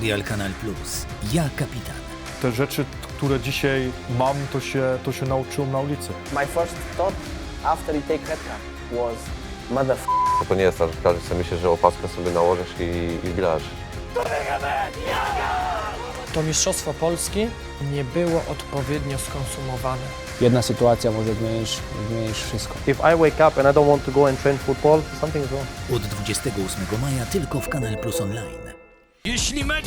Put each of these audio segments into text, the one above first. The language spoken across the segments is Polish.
Serial Kanal Plus. Ja kapitan. Te rzeczy, które dzisiaj mam, to się, to się nauczyłem na ulicy. My first thought after you take card was mother To nie jest tak, że każdy sobie myśli, że opaskę sobie nałożysz i, i bilasz. To Mistrzostwo Polski nie było odpowiednio skonsumowane. Jedna sytuacja może zmienić, zmienić wszystko. If I wake up and I don't want to go and train football, something is wrong. Od 28 maja tylko w Kanal Plus Online. Jeśli mecz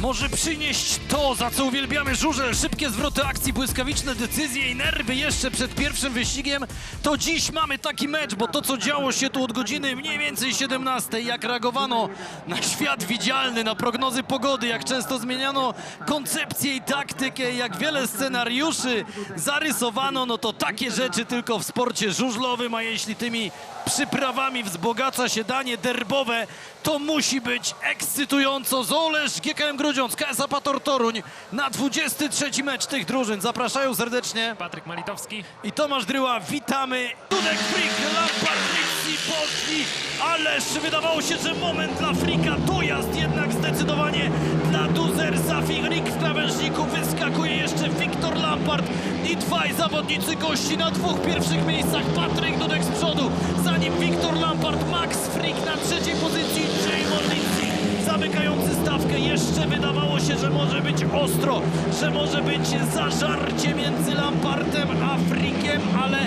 może przynieść to, za co uwielbiamy żużel, szybkie zwroty akcji, błyskawiczne decyzje i nerwy jeszcze przed pierwszym wyścigiem, to dziś mamy taki mecz, bo to, co działo się tu od godziny mniej więcej 17, jak reagowano na świat widzialny, na prognozy pogody, jak często zmieniano koncepcję i taktykę, jak wiele scenariuszy zarysowano, no to takie rzeczy tylko w sporcie żużlowym, a jeśli tymi przyprawami wzbogaca się danie derbowe, to musi być ekscytująco. Zolesz, GKM Grudziądz, KSA Pator Toruń na 23 mecz tych drużyn. Zapraszają serdecznie Patryk Malitowski. i Tomasz Dryła. Witamy. Dudek Frik, Lampard, Rixi, poszli. Ależ wydawało się, że moment dla Frika. Dojazd jednak zdecydowanie dla Duzersa. Rik w krawężniku wyskakuje jeszcze Wiktor Lampard i dwaj zawodnicy gości na dwóch pierwszych miejscach. Patryk Dudek z nim Wiktor Lampard, Max Frik na trzeciej pozycji, Jay Morlitzi zamykający stawkę. Jeszcze wydawało się, że może być ostro, że może być zażarcie między Lampardem a Frikiem, ale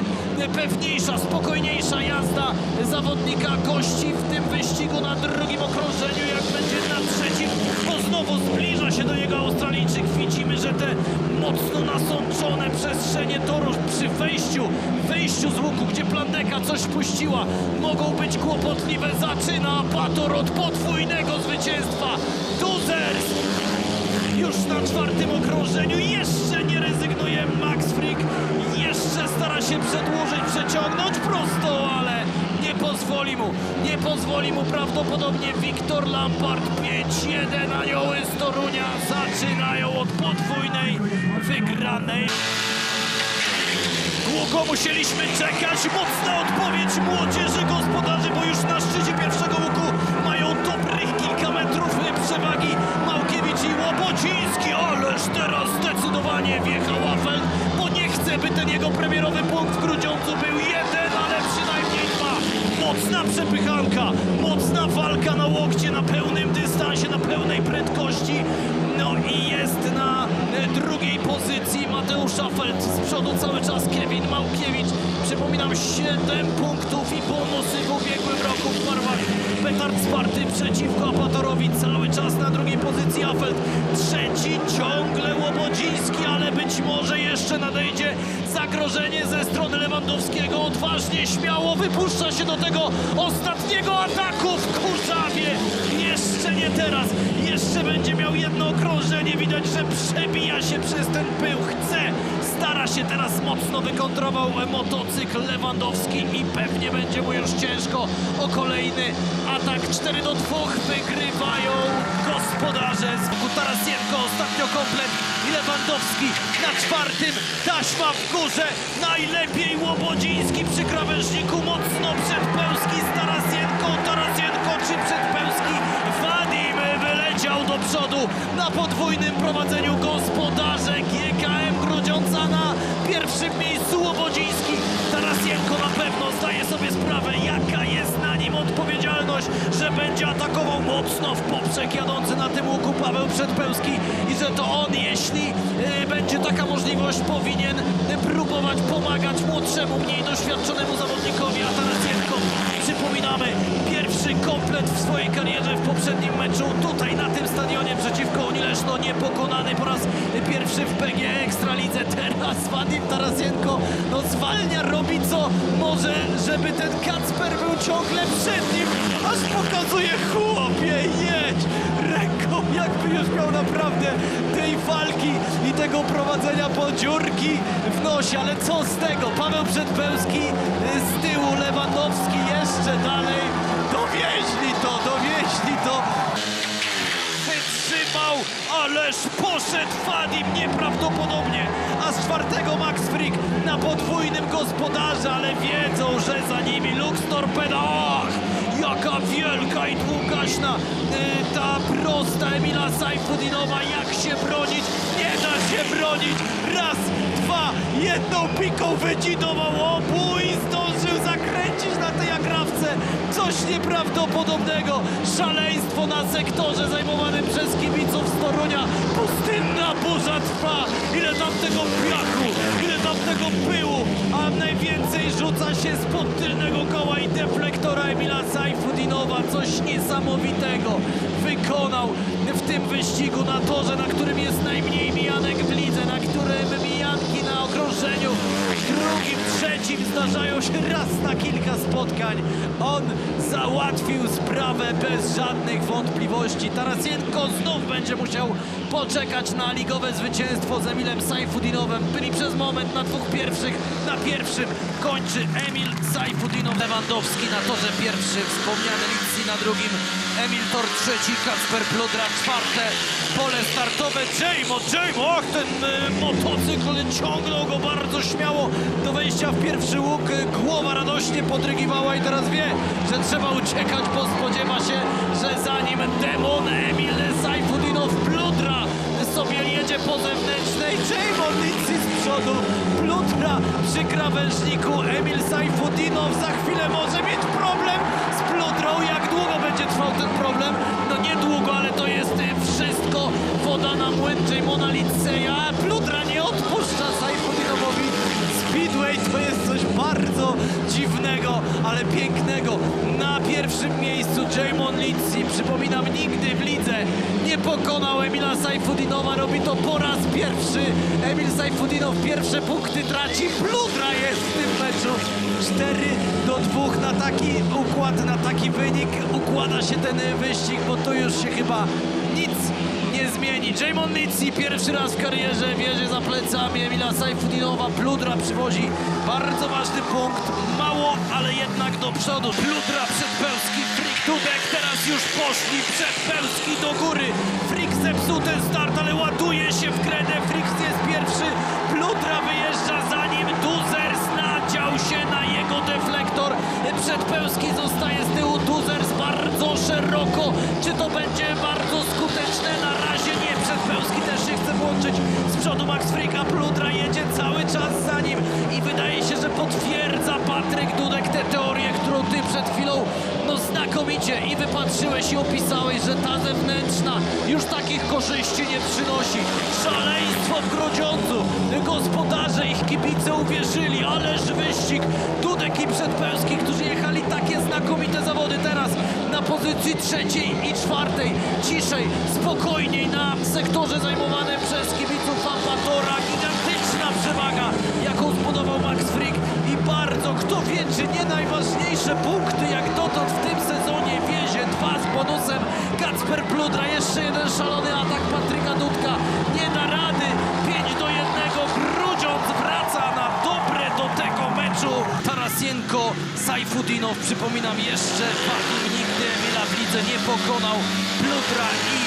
pewniejsza, spokojniejsza jazda zawodnika gości w tym wyścigu na drugim okrążeniu, jak będzie na trzecim, bo znowu zbliża się do niego Australijczyk. Widzimy, że te mocno nasączone przestrzenie toru przy wejściu, wejściu z łuku, gdzie Plandeka coś puściła, mogą być kłopotliwe. Zaczyna Bator od podwójnego zwycięstwa. Duzers już na czwartym okrążeniu. Jeszcze nie rezygnuje Max Frick. Jeszcze stara się przedłużyć, przeciągnąć prosto, ale pozwoli mu. Nie pozwoli mu prawdopodobnie Wiktor Lampard. 5-1 anioły z Torunia zaczynają od podwójnej wygranej. Długo musieliśmy czekać. Mocna odpowiedź młodzieży gospodarzy, bo już na szczycie pierwszego łuku mają dobrych kilka metrów przewagi Małkiewicz i Łobociński. Ależ teraz zdecydowanie wjechał Wafel, bo nie chce, by ten jego premierowy punkt w Grudziądzu był jeden. Mocna przepychanka, mocna walka na łokcie, na pełnym dystansie, na pełnej prędkości. No i jest na drugiej pozycji Mateusz Szafelt. Z przodu cały czas Kevin Małkiewicz. Przypominam, 7 punktów i bonusy w ubiegłym roku w barwach Petard Sparty przeciwko Apatorowi. Cały czas na drugiej pozycji Afelt. Trzeci ciągle Łobodziński, ale być może jeszcze nadejdzie zagrożenie ze strony Lewandowskiego. Odważnie, śmiało wypuszcza się do tego ostatniego ataku w Kurzawie. Jeszcze nie teraz. Jeszcze będzie miał jedno okrążenie. Widać, że przebija się przez ten pył. Chce, stara się teraz mocno wykontrował motocykl Lewandowski i pewnie będzie mu już ciężko o kolejny atak. 4 do 2 wygrywają gospodarze. Z Tarasienko ostatnio komplet Lewandowski na czwartym. Taśma w górze. Najlepiej Łobodziński przy krawężniku. Mocno przedpełski z Tarasienką. Tarasienko czy przedpełski. Wadim wyleciał do przodu na podwójnym prowadzeniu gospodarze mocno w poprzek jadący na tym łuku Paweł Przedpełski i że to on, jeśli e, będzie taka możliwość, powinien e, próbować pomagać młodszemu, mniej doświadczonemu zawodnikowi, a Tarasienko, przypominamy, pierwszy komplet w swojej karierze w poprzednim meczu tutaj na tym stadionie przeciwko Leszno, niepokonany po raz pierwszy w PG Ekstralidze. Teraz Wadim Tarasienko no zwalnia, robi co może, żeby ten Kacper był ciągle przed nim, aż pokazuje chłopie, jedź! Ręką, jakby już miał naprawdę tej walki i tego prowadzenia po dziurki w nosie, ale co z tego? Paweł Przedpełski y, z tyłu, Lewandowski jeszcze dalej, dowieźli to, dowieźli to, ależ poszedł Fadim nieprawdopodobnie, a z czwartego Max Frick na podwójnym gospodarze, ale wiedzą, że za nimi Lux Torpedo. Och, Jaka wielka i długaśna y, ta prosta Emila Sajfudinowa. Jak się bronić? Nie da się bronić. Raz, dwa, jedną piką wydzinował obu i zdążył zakręcić na tej agrawce. Coś nieprawdopodobnego. Szaleństwo na sektorze zajmowanym przez kibiców z Torunia. Pustynna burza trwa. Ile tam tego piachu, ile tam tego pyłu, a najwięcej rzuca się spod tylnego deflektora Emila Sajfudinowa. Coś niesamowitego wykonał w tym wyścigu na torze, na którym jest najmniej mijanek w lidze, na którym mijanki na okrążeniu drugim, trzecim zdarzają się raz na kilka spotkań. On załatwił sprawę bez żadnych wątpliwości. Tarasienko znów będzie musiał poczekać na ligowe zwycięstwo z Emilem Sajfudinowem. Byli przez moment na dwóch pierwszych. Na pierwszym kończy Emil Sajfudinow. Lewandowski na torze pierwszy, wspomniany Litsi na drugim. Emil Tor trzeci, Kacper Pludra czwarte. Pole startowe Jaymo, Jaymo, ach ten y, motocykl ciągnął go bardzo śmiało do wejścia w pierwszy łuk. Głowa radośnie podrygiwała i teraz wie, że trzeba uciekać, bo spodziewa się, że za nim demon Emil Sajfudinow Pludra sobie jedzie po zewnętrznej. Litsi z przodu, Pludra przy krawężniku. Emil Sajfudinow za chwilę może mieć problem z Pludrą. Jak długo będzie trwał ten problem? No niedługo, ale to jest y, wszystko woda na młyn Jaymona Litseya. Pludra nie odpuszcza Sajfudinowowi. Speedway to jest bardzo dziwnego, ale pięknego. Na pierwszym miejscu Jaymon Litsi. Przypominam, nigdy w lidze nie pokonał Emila Sajfudinowa. Robi to po raz pierwszy. Emil Sajfudinow pierwsze punkty traci. Pludra jest w tym meczu. 4 do 2 na taki układ, na taki wynik układa się ten wyścig, bo tu już się chyba zmieni. Jamon Litsi pierwszy raz w karierze wiezie za plecami Emila Sajfudinowa. Pludra przywozi bardzo ważny punkt. Mało, ale jednak do przodu. Pludra przed Pełski, Frik Dudek teraz już poszli przed Pełski do góry. Frik zepsuł ten start, ale ładuje się w kredę. Frik jest pierwszy. Pludra wyjeżdża za nim. Duzers nadział się na jego deflektor. Przed Pełski zostaje z tyłu Duzers bardzo szeroko. Czy to będzie bardzo skuteczne? Na razie nie. Pełski też się chce włączyć. Z przodu Max Frika Pludra jedzie cały czas za nim i wydaje się, że potwierdza Patryk Dudek tę teorię, którą ty przed chwilą no znakomicie i wypatrzyłeś i opisałeś, że ta zewnętrzna już takich korzyści nie przynosi. Szaleństwo w Grodziądzu. Gospodarze, ich kibice uwierzyli, ależ wyścig. Dudek i Przedpełski, którzy jechali takie znakomite zawody teraz na pozycji trzeciej i czwartej. Ciszej, spokojniej na sektorze zajmowanym przez kibiców Pampatora. Gigantyczna przewaga, jaką zbudował Max Frick i bardzo, kto wie, czy nie najważniejsze punkty jak dotąd w tym sezonie wiezie. Dwa z bonusem Kacper Pludra, jeszcze jeden szalony atak Patryka Dudka. Nie da rady, 5 do 1. Grudziądz wraca na dobre do tego meczu. Tarasienko, Sajfudinow, przypominam jeszcze, Wadim lidze nie pokonał. Pludra i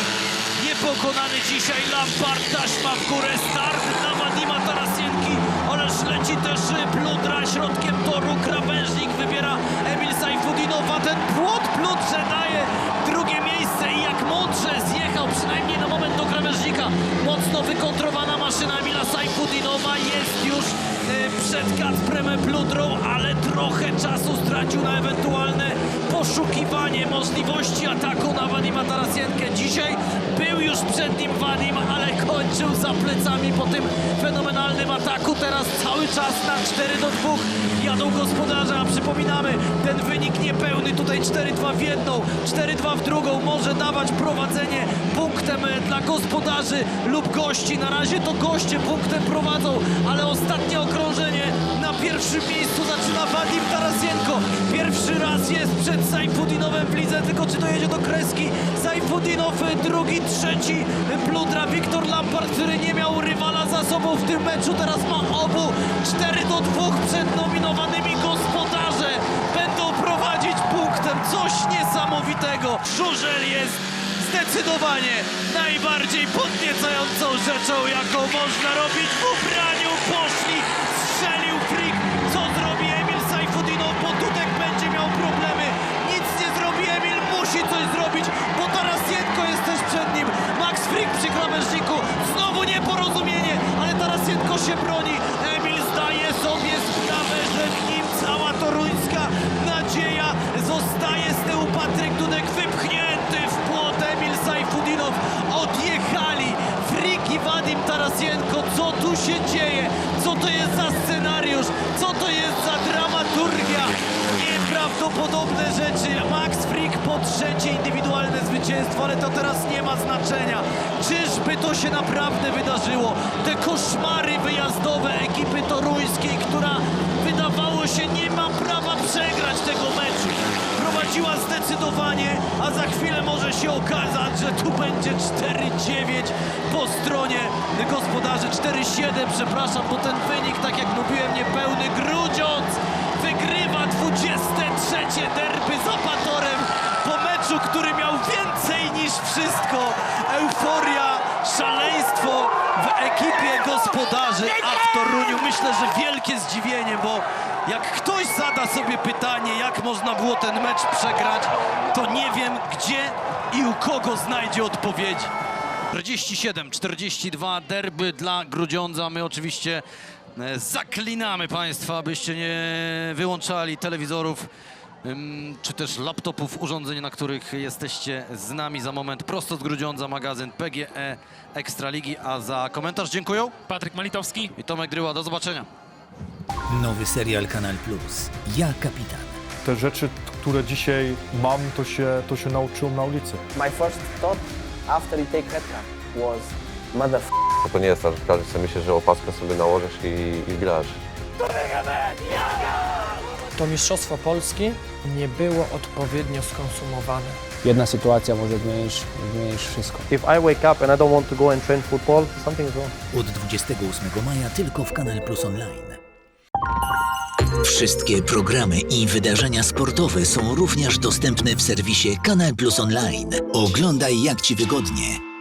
Niepokonany dzisiaj Lampard, taśma w górę, start na Wadima Tarasienki, ależ leci też Pludra środkiem nim ale kończył za plecami po tym fenomenalnym ataku. Teraz cały czas na 4 do 2 jadą gospodarze, a przypominamy, ten wynik niepełny, tutaj 4-2 w jedną, 4-2 w drugą, może dawać prowadzenie punktem e, dla gospodarzy lub gości. Na razie to goście punktem prowadzą, ale ostatnie okrążenie pierwszym miejscu zaczyna Wadim Tarasienko. Pierwszy raz jest przed Sajfudinowem w lidze, tylko czy dojedzie do kreski? Sajfudinow e, drugi, trzeci, Pludra, Wiktor Lampard, który nie miał rywala za sobą w tym meczu, teraz ma obu 4 do 2 przed nominowanymi gospodarze. Będą prowadzić punktem, coś niesamowitego. Żużel jest zdecydowanie najbardziej podniecającą rzeczą, jaką można robić w ubraniu. Jest za scenariusz? Co to jest za dramaturgia? Nieprawdopodobne rzeczy. Max Frick po trzecie indywidualne zwycięstwo, ale to teraz nie ma znaczenia. Czyżby to się naprawdę wydarzyło? Te koszmary wyjazdowe ekipy toruńskiej, która A za chwilę może się okazać, że tu będzie 4-9 po stronie gospodarzy. 4-7, przepraszam, bo ten wynik, tak jak mówiłem, niepełny. Grudziądz wygrywa 23 derby z Apatorem po meczu, który miał więcej niż wszystko. Euforia, ekipie gospodarzy, a w Toruniu myślę, że wielkie zdziwienie, bo jak ktoś zada sobie pytanie, jak można było ten mecz przegrać, to nie wiem gdzie i u kogo znajdzie odpowiedzi. 47-42 derby dla Grudziądza. My oczywiście e, zaklinamy Państwa, abyście nie wyłączali telewizorów czy też laptopów, urządzeń, na których jesteście z nami za moment. Prosto z Grudziądza, magazyn PGE Ekstraligi, a za komentarz dziękuję. Patryk Malitowski. I Tomek Gryła, do zobaczenia. Nowy serial Kanal Plus. Ja kapitan. Te rzeczy, które dzisiaj mam, to się, to się nauczyłem na ulicy. My first thought after you take card was, mother To nie jest tak, że każdy sobie myśli, że opaskę sobie nałożysz i, i grasz. To Mistrzostwo Polski nie było odpowiednio skonsumowane. Jedna sytuacja może zmienić, zmienić wszystko. If I wake up and I don't want to go and train football, something is wrong. Od 28 maja tylko w Kanal Plus Online. Wszystkie programy i wydarzenia sportowe są również dostępne w serwisie Kanal Plus Online. Oglądaj jak Ci wygodnie